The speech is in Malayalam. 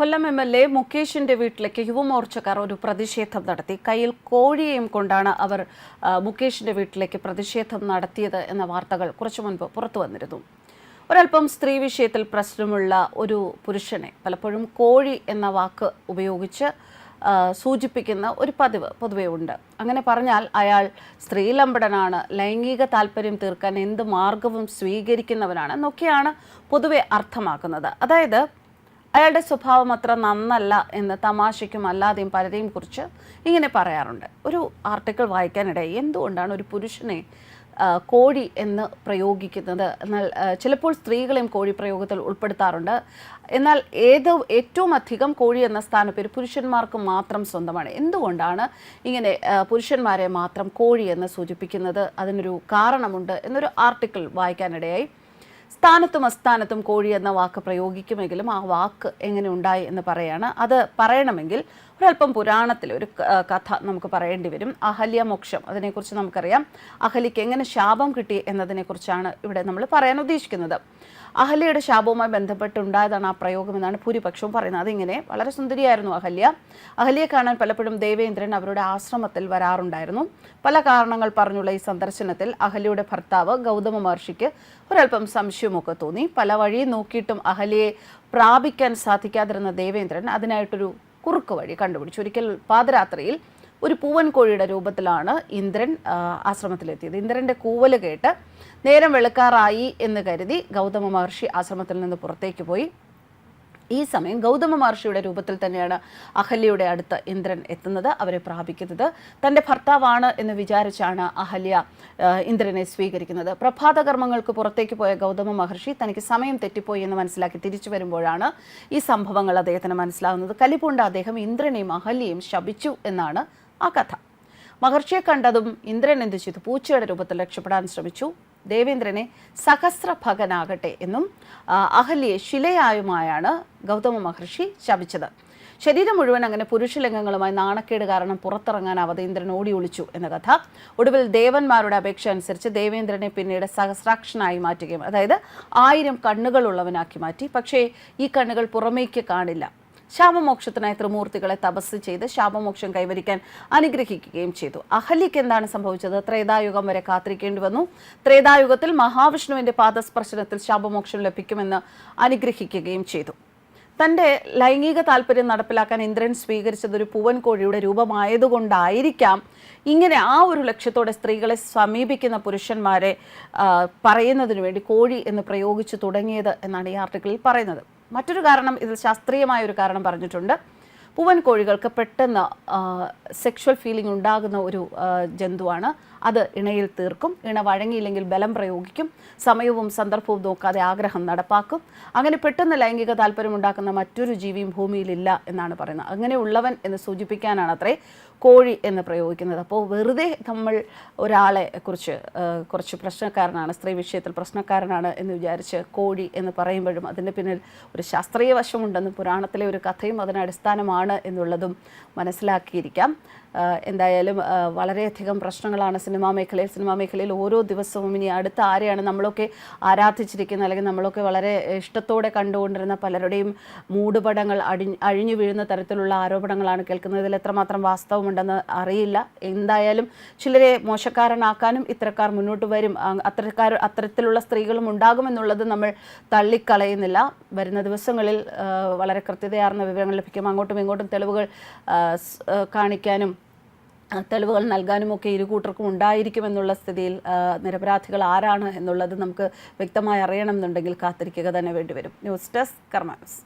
കൊല്ലം എം എൽ എ മുകേഷിന്റെ വീട്ടിലേക്ക് യുവമോർച്ചക്കാർ ഒരു പ്രതിഷേധം നടത്തി. കയ്യിൽ കോഴിയെയും കൊണ്ടാണ് അവർ മുകേഷിന്റെ വീട്ടിലേക്ക് പ്രതിഷേധം നടത്തിയത് എന്ന വാർത്തകൾ കുറച്ചു മുൻപ് പുറത്തു വന്നിരുന്നു. ഒരല്പം സ്ത്രീ വിഷയത്തിൽ പ്രശ്നമുള്ള ഒരു പുരുഷനെ പലപ്പോഴും കോഴി എന്ന വാക്ക് ഉപയോഗിച്ച് സൂചിപ്പിക്കുന്ന ഒരു പതിവ് പൊതുവെ ഉണ്ട്. അങ്ങനെ പറഞ്ഞാൽ അയാൾ സ്ത്രീലമ്പടനാണ് ലൈംഗിക താല്പര്യം തീർക്കാൻ എന്ത് മാർഗവും സ്വീകരിക്കുന്നവനാണ് എന്നൊക്കെയാണ് പൊതുവെ അർത്ഥമാക്കുന്നത്. അതായത് അയാളുടെ സ്വഭാവം അത്ര നന്നല്ല എന്ന് തമാശയ്ക്കും അല്ലാതെയും പലരെയും കുറിച്ച് ഇങ്ങനെ പറയാറുണ്ട്. ഒരു ആർട്ടിക്കിൾ വായിക്കാനിടയിൽ എന്തുകൊണ്ടാണ് ഒരു പുരുഷനെ കോഴി എന്ന് പ്രയോഗിക്കുന്നത്? എന്നാൽ ചിലപ്പോൾ സ്ത്രീകളെയും കോഴി പ്രയോഗത്തിൽ ഉൾപ്പെടുത്താറുണ്ട്. എന്നാൽ ഏത് ഏറ്റവും അധികം കോഴി എന്ന സ്ഥാനപ്പേര് പുരുഷന്മാർക്ക് മാത്രം സ്വന്തമാണ്. എന്തുകൊണ്ടാണ് ഇങ്ങനെ പുരുഷന്മാരെ മാത്രം കോഴി എന്ന് സൂചിപ്പിക്കുന്നത്? അതിനൊരു കാരണമുണ്ട് എന്നൊരു ആർട്ടിക്കിൾ വായിക്കാനിടയായി. സ്ഥാനത്തും അസ്ഥാനത്തും കോഴി എന്ന വാക്ക് പ്രയോഗിക്കുമെങ്കിലും ആ വാക്ക് എങ്ങനെ ഉണ്ടായി എന്ന് പറയാണ്. അത് പറയണമെങ്കിൽ ഒരല്പം പുരാണത്തിൽ ഒരു കഥ നമുക്ക് പറയേണ്ടി വരും. അഹല്യ മോക്ഷം അതിനെക്കുറിച്ച് നമുക്കറിയാം. അഹലിക്ക് എങ്ങനെ ശാപം കിട്ടി എന്നതിനെക്കുറിച്ചാണ് ഇവിടെ നമ്മൾ പറയാൻ ഉദ്ദേശിക്കുന്നത്. അഹല്യയുടെ ശാപവുമായി ബന്ധപ്പെട്ടുണ്ടായതാണ് ആ പ്രയോഗം എന്നാണ് ഭൂരിപക്ഷവും പറയുന്നത്. അതിങ്ങനെ വളരെ സുന്ദരിയായിരുന്നു അഹല്യ. അഹല്യെ കാണാൻ പലപ്പോഴും ദേവേന്ദ്രൻ അവരുടെ ആശ്രമത്തിൽ വരാറുണ്ടായിരുന്നു. പല കാരണങ്ങൾ പറഞ്ഞുള്ള ഈ സന്ദർശനത്തിൽ അഹല്യയുടെ ഭർത്താവ് ഗൗതമ മഹർഷിക്ക് ഒരല്പം സംശയമൊക്കെ തോന്നി. പല വഴി നോക്കിയിട്ടും അഹല്യയെ പ്രാപിക്കാൻ സാധിക്കാതിരുന്ന ദേവേന്ദ്രൻ അതിനായിട്ടൊരു കുറുക്ക് വഴി കണ്ടുപിടിച്ചു. ഒരിക്കൽ പാദരാത്രിയിൽ ഒരു പൂവൻ കോഴിയുടെ രൂപത്തിലാണ് ഇന്ദ്രൻ ആശ്രമത്തിലെത്തിയത്. ഇന്ദ്രന്റെ കൂവൽ കേട്ട് നേരം വെളുക്കാറായി എന്ന് കരുതി ഗൗതമ മഹർഷി ആശ്രമത്തിൽ നിന്ന് പുറത്തേക്ക് പോയി. ഈ സമയം ഗൗതമ മഹർഷിയുടെ രൂപത്തിൽ തന്നെയാണ് അഹല്യയുടെ അടുത്ത് ഇന്ദ്രൻ എത്തുന്നത് അവരെ പ്രാപിക്കുന്നത്. തന്റെ ഭർത്താവാണ് എന്ന് വിചാരിച്ചാണ് അഹല്യ ഇന്ദ്രനെ സ്വീകരിക്കുന്നത്. പ്രഭാത കർമ്മങ്ങൾക്ക് പുറത്തേക്ക് പോയ ഗൗതമ മഹർഷി തനിക്ക് സമയം തെറ്റിപ്പോയി എന്ന് മനസ്സിലാക്കി തിരിച്ചു വരുമ്പോഴാണ് ഈ സംഭവങ്ങൾ അദ്ദേഹത്തിന് മനസ്സിലാകുന്നത് കലിപൂണ്ട അദ്ദേഹം ഇന്ദ്രനെയും അഹല്യയും ശപിച്ചു എന്നാണ് ആ കഥ. മഹർഷിയെ കണ്ടതും ഇന്ദ്രൻ എന്ത് ചെയ്തു? പൂച്ചയുടെ രൂപത്തിൽ രക്ഷപ്പെടാൻ ശ്രമിച്ചു. ദേവേന്ദ്രനെ സഹസ്രഭകനാകട്ടെ എന്നും അഹല്യെ ശിലയായുമായാണ് ഗൗതമ മഹർഷി ശപിച്ചത്. ശരീരം മുഴുവൻ അങ്ങനെ പുരുഷലിംഗങ്ങളുമായി നാണക്കേട് കാരണം പുറത്തിറങ്ങാൻ ഇന്ദ്രൻ ഓടി ഒളിച്ചു എന്ന കഥ. ഒടുവിൽ ദേവന്മാരുടെ അപേക്ഷ അനുസരിച്ച് ദേവേന്ദ്രനെ പിന്നീട് സഹസ്രാക്ഷനായി മാറ്റുകയും അതായത് ആയിരം കണ്ണുകളുള്ളവനാക്കി മാറ്റി. പക്ഷേ ഈ കണ്ണുകൾ പുറമേക്ക് കാണില്ല. ശാപമോക്ഷത്തിനായി ത്രിമൂർത്തികളെ തപസ് ചെയ്ത് ശാപമോക്ഷം കൈവരിക്കാൻ അനുഗ്രഹിക്കുകയും ചെയ്തു. അഹല്യയ്ക്ക് എന്താണ് സംഭവിച്ചത്? ത്രേതായുഗം വരെ കാത്തിരിക്കേണ്ടി വന്നു. ത്രേതായുഗത്തിൽ മഹാവിഷ്ണുവിന്റെ പാദസ്പർശനത്തിൽ ശാപമോക്ഷം ലഭിക്കുമെന്ന് അനുഗ്രഹിക്കുകയും ചെയ്തു. തന്റെ ലൈംഗിക താല്പര്യം നടപ്പിലാക്കാൻ ഇന്ദ്രൻ സ്വീകരിച്ചത് ഒരു പൂവൻ കോഴിയുടെ രൂപമായതുകൊണ്ടായിരിക്കാം ഇങ്ങനെ ആ ഒരു ലക്ഷ്യത്തോടെ സ്ത്രീകളെ സമീപിക്കുന്ന പുരുഷന്മാരെ പറയുന്നതിനു വേണ്ടി കോഴി എന്ന് പ്രയോഗിച്ചു തുടങ്ങിയത് എന്നാണ് ഈ ആർട്ടിക്കിളിൽ പറയുന്നത്. മറ്റൊരു കാരണം ഇതിൽ ശാസ്ത്രീയമായ ഒരു കാരണം പറഞ്ഞിട്ടുണ്ട്. പൂവൻ കോഴികൾക്ക് പെട്ടെന്ന് സെക്ഷൽ ഫീലിംഗ് ഉണ്ടാകുന്ന ഒരു ജന്തുവാണ്. അത് ഇണയിൽ തീർക്കും. ഇണ വഴങ്ങിയില്ലെങ്കിൽ ബലം പ്രയോഗിക്കും. സമയവും സന്ദർഭവും നോക്കാതെ ആഗ്രഹം നടപ്പാക്കും. അങ്ങനെ പെട്ടെന്ന് ലൈംഗിക താല്പര്യം ഉണ്ടാക്കുന്ന മറ്റൊരു ജീവിയും ഭൂമിയിലില്ല എന്നാണ് പറയുന്നത്. അങ്ങനെയുള്ളവൻ എന്ന് സൂചിപ്പിക്കാനാണ് അത്രേ കോഴി എന്ന് പ്രയോഗിക്കുന്നത്. അപ്പോൾ വെറുതെ നമ്മൾ ഒരാളെ കുറിച്ച് കുറച്ച് പ്രശ്നക്കാരനാണ് സ്ത്രീ വിഷയത്തിൽ പ്രശ്നക്കാരനാണ് എന്ന് വിചാരിച്ച് കോഴി എന്ന് പറയുമ്പോഴും അതിന്റെ പിന്നിൽ ഒരു ശാസ്ത്രീയ വശമുണ്ടെന്നും പുരാണത്തിലെ ഒരു കഥയും അതിന് അടിസ്ഥാനമാണ് എന്നുള്ളതും മനസ്സിലാക്കിയിരിക്കാം. എന്തായാലും വളരെയധികം പ്രശ്നങ്ങളാണ് സിനിമാ മേഖലയിൽ. സിനിമാ മേഖലയിൽ ഓരോ ദിവസവും ഇനി അടുത്ത ആരെയാണ് നമ്മളൊക്കെ ആരാധിച്ചിരിക്കുന്നത്? അല്ലെങ്കിൽ നമ്മളൊക്കെ വളരെ ഇഷ്ടത്തോടെ കണ്ടുകൊണ്ടിരുന്ന പലരുടെയും മൂടുപടങ്ങൾ അടി അഴിഞ്ഞു വീഴുന്ന തരത്തിലുള്ള ആരോപണങ്ങളാണ് കേൾക്കുന്നത്. ഇതിൽ എത്രമാത്രം വാസ്തവമുണ്ടെന്ന് അറിയില്ല. എന്തായാലും ചിലരെ മോശക്കാരനാക്കാനും ഇത്തരക്കാർ മുന്നോട്ട് വരും. അത്തരക്കാർ അത്തരത്തിലുള്ള സ്ത്രീകളും ഉണ്ടാകുമെന്നുള്ളത് നമ്മൾ തള്ളിക്കളയുന്നില്ല. വരുന്ന ദിവസങ്ങളിൽ വളരെ കൃത്യതയാർന്ന വിവരങ്ങൾ ലഭിക്കും. അങ്ങോട്ടും ഇങ്ങോട്ടും തെളിവുകൾ കാണിക്കാനും തെളിവുകൾ നൽകാനുമൊക്കെ ഇരു കൂട്ടർക്കും ഉണ്ടായിരിക്കുമെന്നുള്ള സ്ഥിതിയിൽ നിരപരാധികൾ ആരാണ് എന്നുള്ളത് നമുക്ക് വ്യക്തമായി അറിയണമെന്നുണ്ടെങ്കിൽ കാത്തിരിക്കുക തന്നെ വേണ്ടിവരും. News desk കർമാനസ്